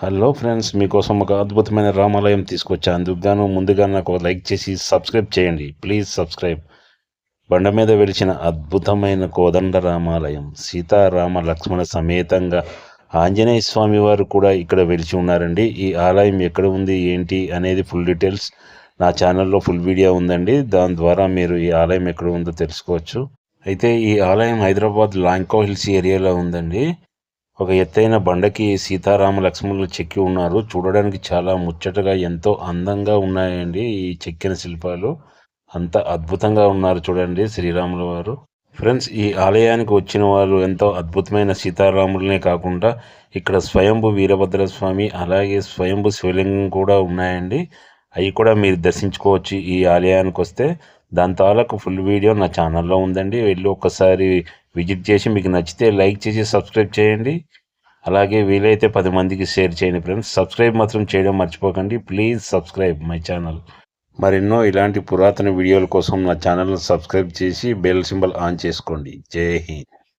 Hello friends మీకోసం ఒక అద్భుతమైన రామాలయం తీసుకొచ్చాను అందుకుగాను ముందుగా నాకు లైక్ చేసి సబ్స్క్రైబ్ చేయండి. ప్లీజ్ సబ్స్క్రైబ్ బండ మీద వెలిచిన అద్భుతమైన కోదండ రామాలయం సీతారామ లక్ష్మణ సమేతంగా ఆంజనేయ స్వామి వారు కూడా ఇక్కడ వెలిచి ఉన్నారండి. ఈ ఆలయం ఎక్కడ ఉంది ఏంటి అనేది ఫుల్ డీటెయిల్స్ నా ఛానల్లో ఫుల్ వీడియో ఉందండి. దాని ద్వారా మీరు ఈ ఆలయం ఎక్కడ ఉందో తెలుసుకోవచ్చు. అయితే ఈ ఆలయం హైదరాబాద్ లాంకో హిల్స్ ఏరియాలో ఉందండి. ఒక ఎత్తైన బండకి సీతారామ లక్ష్మణులు చెక్కి ఉన్నారు. చూడడానికి చాలా ముచ్చటగా ఎంతో అందంగా ఉన్నాయండి ఈ చెక్కిన శిల్పాలు. అంత అద్భుతంగా ఉన్నారు చూడండి శ్రీరాముల వారు. ఫ్రెండ్స్ ఈ ఆలయానికి వచ్చిన వాళ్ళు ఎంతో అద్భుతమైన సీతారాములనే కాకుండా ఇక్కడ స్వయంభు వీరభద్ర స్వామి అలాగే స్వయంభు శివలింగం కూడా ఉన్నాయండి. అవి కూడా మీరు దర్శించుకోవచ్చు ఈ ఆలయానికి వస్తే. దాని తాలూకు ఫుల్ వీడియో నా ఛానల్లో ఉందండి. వెళ్ళి ఒక్కసారి విజిట్ చేసి మీకు నచ్చితే లైక్ చేసి సబ్స్క్రైబ్ చేయండి. అలాగే వీలైతే పది మందికి షేర్ చేయండి ఫ్రెండ్స్. సబ్స్క్రైబ్ మాత్రం చేయడం మర్చిపోకండి. Please subscribe my channel. మరెన్నో ఇలాంటి పురాతన వీడియోల కోసం నా ఛానల్ను సబ్స్క్రైబ్ చేసి బెల్ సింబల్ ఆన్ చేసుకోండి. జై హింద్.